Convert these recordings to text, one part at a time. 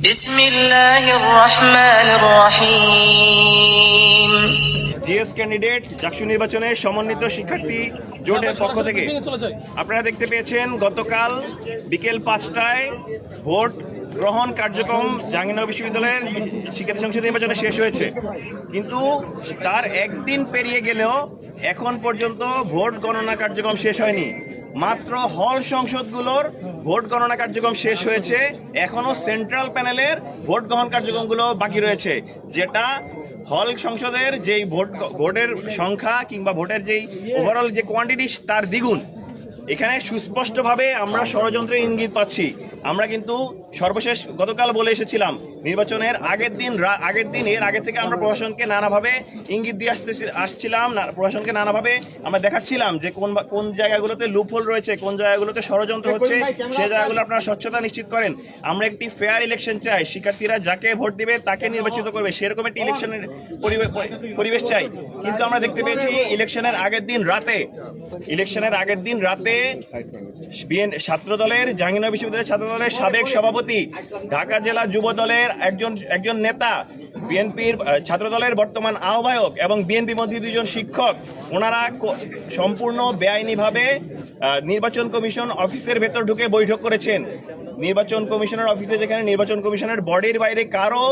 بسم الله الرحمن الرحيم GS candidate JAKSU নির্বাচনে সমন্বিত শিক্ষার্থী জোটের পক্ষ থেকে আপনারা দেখতে পেয়েছেন গতকাল বিকেল পাঁচটায় ভোট গ্রহণ কার্যক্রম জাহাঙ্গীরনগর বিশ্ববিদ্যালয়ের শিক্ষার্থী সংসদ নির্বাচনে শেষ হয়েছে কিন্তু তার একদিন পেরিয়ে গেলেও এখন পর্যন্ত ভোট গণনা কার্যক্রম শেষ হয়নি মাত্র হল সংসদগুলোর ভোট গণনা কার্যক্রম শেষ হয়েছে। এখনও সেন্ট্রাল প্যানেলের ভোট গ্রহণ কার্যক্রমগুলো বাকি রয়েছে। যেটা হল সংসদের যেই ভোট ভোটের সংখ্যা কিংবা ভোটের যেই ওভারঅল যে কোয়ান্টিটি তার দ্বিগুণ। এখানে সুস্পষ্টভাবে আমরা ষড়যন্ত্রের ইঙ্গিত পাচ্ছি। আমরা কিন্তু সর্বশেষ গতকাল বলে এসেছিলাম নির্বাচনের আগের দিন আগের দিন এর আগে থেকে আমরা প্রশাসনকে নানাভাবে ইঙ্গিত দিয়ে আসতে আসছিলাম প্রশাসনকে নানাভাবে আমরা দেখাচ্ছিলাম যে কোন কোন জায়গাগুলোতে লুপহোল রয়েছে কোন জায়গাগুলোতে ষড়যন্ত্র হচ্ছে সে জায়গাগুলো আপনারা স্বচ্ছতা নিশ্চিত করেন। আমরা একটি ফেয়ার ইলেকশন চাই শিক্ষার্থীরা যাকে ভোট দিবে তাকে নির্বাচিত করবে সেরকম একটি ইলেকশনের পরিবে- পরিবেশ চাই। কিন্তু আমরা দেখতে পেয়েছি ইলেকশনের আগের দিন রাতে ইলেকশনের আগের দিন রাতে বিএন ছাত্র দলের জাহাঙ্গীরনগর বিশ্ববিদ্যালয়ের ছাত্র দলের সাবেক সভাপতি, ঢাকা জেলা যুবদলের একজন একজন নেতা, বিএনপির ছাত্র দলের বর্তমান আহ্বায়ক এবং বিএনপি মধ্যে দুজন শিক্ষক। ওনারা সম্পূর্ণ বেআইনিভাবে নির্বাচন কমিশন অফিসের ভেতর ঢুকে বৈঠক করেছেন। নির্বাচন কমিশনের অফিসে যেখানে নির্বাচন কমিশনের বডির বাইরে কারও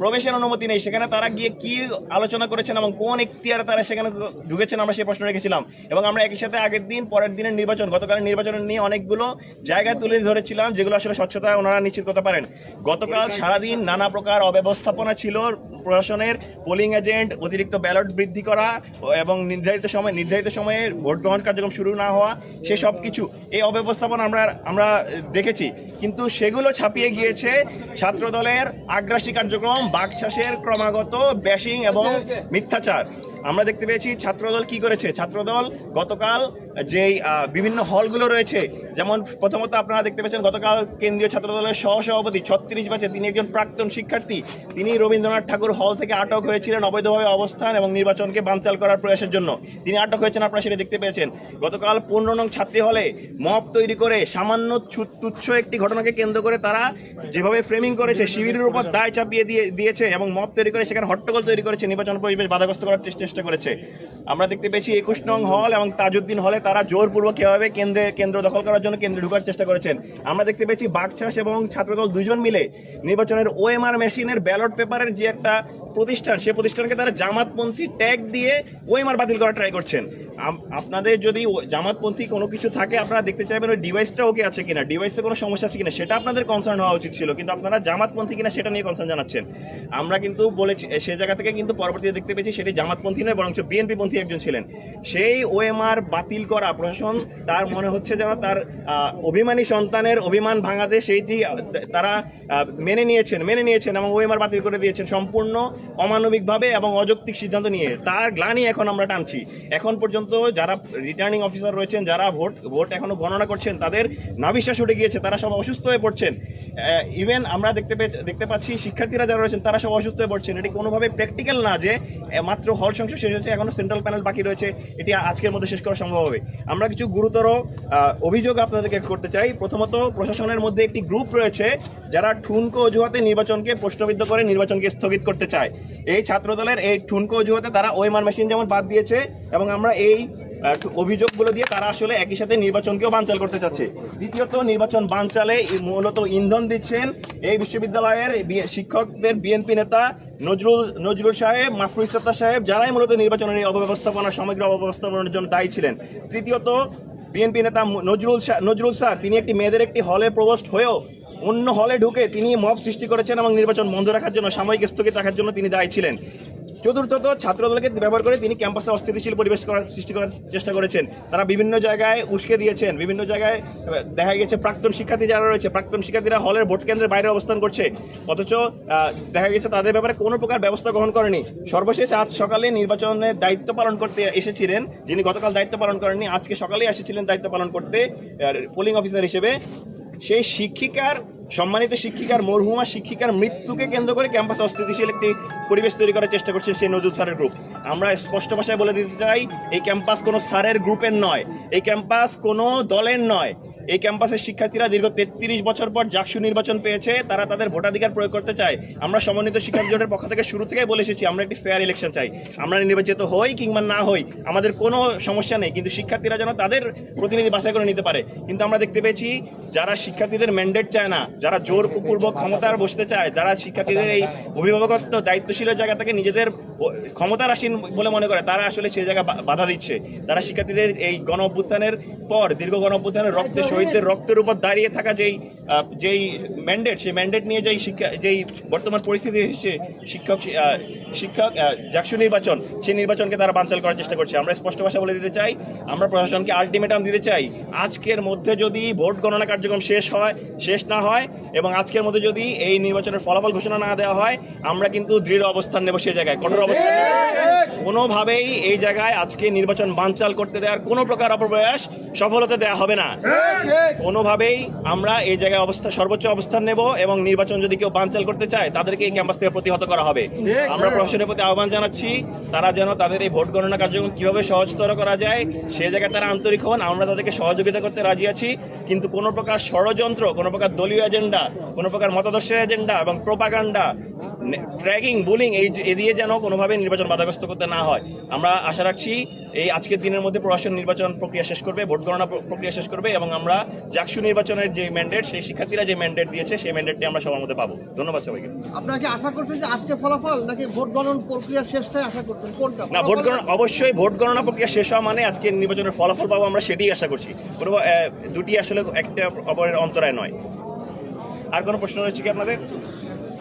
প্রবেশের অনুমতি নেই। সেখানে তারা গিয়ে কি আলোচনা করেছেন এবং কোন এখতিয়ারে তারা সেখানে ঢুকেছেন আমরা সেই প্রশ্ন রেখেছিলাম। এবং আমরা একই সাথে আগের দিন, পরের দিনের নির্বাচন, গতকালের নির্বাচন নিয়ে অনেকগুলো জায়গায় তুলে ধরেছিলাম, যেগুলো আসলে স্বচ্ছতা ওনারা নিশ্চিত করতে পারেন। গতকাল সারাদিন নানা প্রকার অব্যবস্থাপনা ছিল, প্রশাসনের পোলিং এজেন্ট অতিরিক্ত ব্যালট বৃদ্ধি করা এবং নির্ধারিত সময়, নির্ধারিত সময়ে ভোট গ্রহণ কার্যক্রম শুরু না হওয়া, সে সব কিছু এই অব্যবস্থাপনা আমরা আমরা দেখেছি। কিন্তু সেগুলো ছাপিয়ে গিয়েছে ছাত্র দলের আগ্রাসী কার্যক্রম বাকশাসের ক্রমাগত ব্যাশিং এবং মিথ্যাচার। আমরা দেখতে পেয়েছি ছাত্রদল কি করেছে? ছাত্রদল গতকাল যেই বিভিন্ন হলগুলো রয়েছে যেমন প্রথমত আপনারা দেখতে পেয়েছেন গতকাল কেন্দ্রীয় ছাত্রদলের সহসভাপতি ছত্রিশ ব্যাচে তিনি একজন প্রাক্তন শিক্ষার্থী। তিনি রবীন্দ্রনাথ ঠাকুর হল থেকে আটক হয়েছিলেন অবৈধভাবে অবস্থান এবং নির্বাচনকে বানচাল করার প্রয়াসের জন্য। তিনি আটক হয়েছেন আপনারা সেটা দেখতে পেয়েছেন। গতকাল পনেরো নং ছাত্রী হলে মপ তৈরি করে সামান্য তুচ্ছ একটি ঘটনাকে কেন্দ্র করে তারা যেভাবে ফ্রেমিং করেছে শিবিরের উপর দায় চাপিয়ে দিয়ে দিয়েছে এবং মব তৈরি করে সেখানে হট্টগোল তৈরি করেছে, নির্বাচন পরিবেশ বাধাগ্রস্ত করার চেষ্টা করেছে। আমরা দেখতে পেয়েছি একুশ নং হল এবং তাজউদ্দিন হলে তারা জোরপূর্বক কীভাবে কেন্দ্রে কেন্দ্র দখল করার জন্য কেন্দ্রে ঢুকার চেষ্টা করেছেন। আমরা দেখতে পেয়েছি বাগছাস এবং ছাত্রদল দুজন মিলে নির্বাচনের ওএমআর মেশিনের ব্যালট পেপারের যে একটা প্রতিষ্ঠান, সে প্রতিষ্ঠানকে তারা জামাতপন্থী ট্যাগ দিয়ে ওএমআর বাতিল করার ট্রাই করছেন। আপনাদের যদি জামাতপন্থী কোনো কিছু থাকে, আপনারা দেখতে চাইবেন ওই ডিভাইসটা ওকে আছে কিনা ডিভাইসে কোনো সমস্যা আছে কিনা, সেটা আপনাদের কনসার্ন হওয়া উচিত ছিল, কিন্তু আপনারা জামাতপন্থী কিনা সেটা নিয়ে কনসার্ন জানাচ্ছেন। আমরা কিন্তু বলেছি সে জায়গা থেকে কিন্তু পরবর্তীতে দেখতে পেয়েছি সেটি জামাতপন্থী নয়, বরঞ্চ বিএনপি পন্থী একজন ছিলেন। সেই ওএমআর বাতিল করা প্রশাসন, তার মনে হচ্ছে যেন তার অভিমানী সন্তানের অভিমান ভাঙাতে সেইটি তারা মেনে নিয়েছেন মেনে নিয়েছেন এবং ওএমআর বাতিল করে দিয়েছেন। সম্পূর্ণ অমানবিকভাবে এবং অযৌক্তিক সিদ্ধান্ত নিয়ে। তার গ্লানি এখন আমরা টানছি। এখন পর্যন্ত যারা রিটার্নিং অফিসার রয়েছেন, যারা ভোট ভোট এখনও গণনা করছেন, তাদের নাভিশ্বাস উঠে গিয়েছে, তারা সব অসুস্থ হয়ে পড়ছেন। ইভেন আমরা দেখতে দেখতে পাচ্ছি শিক্ষার্থীরা যারা রয়েছেন, তারা সব অসুস্থ হয়ে পড়ছেন। এটি কোনোভাবে প্র্যাকটিক্যাল না যে মাত্র হল সংসদ শেষ হয়েছে, এখনও সেন্ট্রাল প্যানেল বাকি রয়েছে। এটি আজকের মধ্যে শেষ করা সম্ভব হবে। আমরা কিছু গুরুতর অভিযোগ আপনাদেরকে করতে চাই। প্রথমত, প্রশাসনের মধ্যে একটি গ্রুপ রয়েছে, যারা ঠুনকো অজুহাতে নির্বাচনকে প্রশ্নবিদ্ধ করে নির্বাচনকে স্থগিত করতে চায়। এই ছাত্রদলের এই ঠুনকো অজুহাতে তারা ওএমআর মেশিন যেমন বাদ দিয়েছে এবং আমরা এই অভিযোগগুলো দিয়ে তারা আসলে একই সাথে নির্বাচনকেও বানচাল করতে চাচ্ছে। দ্বিতীয়ত, নির্বাচন বানচালে মূলত ইন্ধন দিচ্ছেন এই বিশ্ববিদ্যালয়ের শিক্ষকদের বিএনপি নেতা নজরুল নজরুল সাহেব মাফরুল ইস্তার সাহেব, যারাই মূলত নির্বাচনের এই অব্যবস্থাপনা, সমগ্র অব্যবস্থাপনার জন্য দায়ী ছিলেন। তৃতীয়ত বিএনপি নেতা নজরুল নজরুল স্যার, তিনি একটি মেয়েদের একটি হলে প্রবোস্ট হয়েও অন্য হলে ঢুকে তিনি মব সৃষ্টি করেছেন এবং নির্বাচন বন্ধ রাখার জন্য, সাময়িক স্থগিত রাখার জন্য তিনি দায়ী ছিলেন। চতুর্থত, ছাত্রদলকে ব্যবহার করে তিনি ক্যাম্পাসে অস্থিতিশীল পরিবেশ করার সৃষ্টি করার চেষ্টা করেছেন। তারা বিভিন্ন জায়গায় উস্কে দিয়েছেন, বিভিন্ন জায়গায় দেখা গেছে প্রাক্তন শিক্ষার্থী যারা রয়েছে, প্রাক্তন শিক্ষার্থীরা হলের ভোট কেন্দ্রের বাইরে অবস্থান করছে। অথচ দেখা গেছে তাদের ব্যাপারে কোনো প্রকার ব্যবস্থা গ্রহণ করেনি। সর্বশেষ আজ সকালে নির্বাচনের দায়িত্ব পালন করতে এসেছিলেন যিনি গতকাল দায়িত্ব পালন করেননি, আজকে সকালেই এসেছিলেন দায়িত্ব পালন করতে পোলিং অফিসার হিসেবে। সেই শিক্ষিকার, সম্মানিত শিক্ষিকার, মরহুমা শিক্ষিকার মৃত্যুকে কেন্দ্র করে ক্যাম্পাসে অস্থিতিশীল একটি পরিবেশ তৈরি করার চেষ্টা করছে সেই নজরুল স্যারের গ্রুপ আমরা স্পষ্ট ভাষায় বলে দিতে চাই, এই ক্যাম্পাস কোনো স্যারের গ্রুপের নয়। এই ক্যাম্পাস কোনো দলের নয়। এই ক্যাম্পাসের শিক্ষার্থীরা দীর্ঘ তেত্রিশ বছর পর জাকসু নির্বাচন পেয়েছে, তারা তাদের ভোটাধিকার প্রয়োগ করতে চায়। আমরা সমন্বিত শিক্ষার্থী জোটের পক্ষ থেকে শুরু থেকে বলে এসেছি, আমরা একটি ফেয়ার ইলেকশন চাই। আমরা নির্বাচিত হই কিংবা না হই, আমাদের কোনো সমস্যা নেই, কিন্তু শিক্ষার্থীরা যেন তাদের প্রতিনিধি বাছাই করে নিতে পারে। কিন্তু আমরা দেখতে পেয়েছি, যারা শিক্ষার্থীদের ম্যান্ডেট চায় না, যারা জোর জোরপূর্বক ক্ষমতার বসতে চায়, যারা শিক্ষার্থীদের এই অভিভাবকত্ব দায়িত্বশীলের জায়গা থেকে নিজেদের ক্ষমতার আসীন বলে মনে করে, তারা আসলে সেই জায়গায় বা- বাধা দিচ্ছে। তারা শিক্ষার্থীদের এই গণ অভ্যুত্থানের পর, দীর্ঘ গণ অভ্যুত্থানের রক্তে শহীদদের রক্তের উপর দাঁড়িয়ে থাকা যেই যেই ম্যান্ডেট সেই ম্যান্ডেট নিয়ে যেই শিক্ষা যেই বর্তমান পরিস্থিতি এসেছে শিক্ষক শিক্ষক জাকসু নির্বাচন সেই নির্বাচনকে তারা বানচাল করার চেষ্টা করছে। আমরা স্পষ্ট ভাষা বলে দিতে চাই আমরা প্রশাসনকে আলটিমেটাম দিতে চাই আজকের মধ্যে যদি ভোট গণনা কার্যক্রম শেষ হয় শেষ না হয় এবং আজকের মধ্যে যদি এই নির্বাচনের ফলাফল ঘোষণা না দেওয়া হয় আমরা কিন্তু দৃঢ় অবস্থান নেব সেই জায়গায় কঠোর অবস্থান কোনোভাবেই এই জায়গায় আজকে নির্বাচন বানচাল করতে দেওয়ার কোনো প্রকার অপপ্রয়াস সফলতা দেওয়া হবে না। কোনোভাবেই আমরা এই জায়গায় অবস্থা সর্বোচ্চ অবস্থান নেব এবং নির্বাচন যদি কেউ বানচাল করতে চায় তাদেরকে এই ক্যাম্পাস থেকে প্রতিহত করা হবে। আমরা প্রশাসনের প্রতি আহ্বান জানাচ্ছি তারা যেন তাদের এই ভোট গণনা কার্যক্রম কীভাবে সহজতর করা যায় সে জায়গায় তারা আন্তরিক হন আমরা তাদেরকে সহযোগিতা করতে রাজি আছি। কিন্তু কোনো প্রকার ষড়যন্ত্র কোনো প্রকার দলীয় এজেন্ডা কোনো প্রকার মতাদর্শের এজেন্ডা এবং প্রোপাগান্ডা ট্র্যাগিং বুলিং এই এ দিয়ে যেন কোনোভাবে নির্বাচন বাধাগ্রস্ত করতে না হয়। আমরা আশা রাখছি এই আজকের দিনের মধ্যে প্রশাসন নির্বাচন প্রক্রিয়া শেষ করবে ভোট গণনা প্রক্রিয়া শেষ করবে এবং আমরা জাকসু নির্বাচনের যে ম্যান্ডেট সেই শিক্ষার্থীরা যে ম্যান্ডেট দিয়েছে সেই ম্যান্ডেটটি আমরা সবার মধ্যে পাবো। ধন্যবাদ সবাইকে। আপনারা কি আশা করছেন যে আজকে ফলাফল নাকি ভোট গণন প্রক্রিয়া শেষটাই আশা করছেন? কোনটা? না ভোট গণনা অবশ্যই ভোট গণনা প্রক্রিয়া শেষ হওয়া মানে আজকে নির্বাচনের ফলাফল পাবো আমরা সেটাই আশা করছি। কোনো দুটি আসলে একটা অপরের অন্তরায় নয়। আর কোনো প্রশ্ন রয়েছে কি আপনাদের?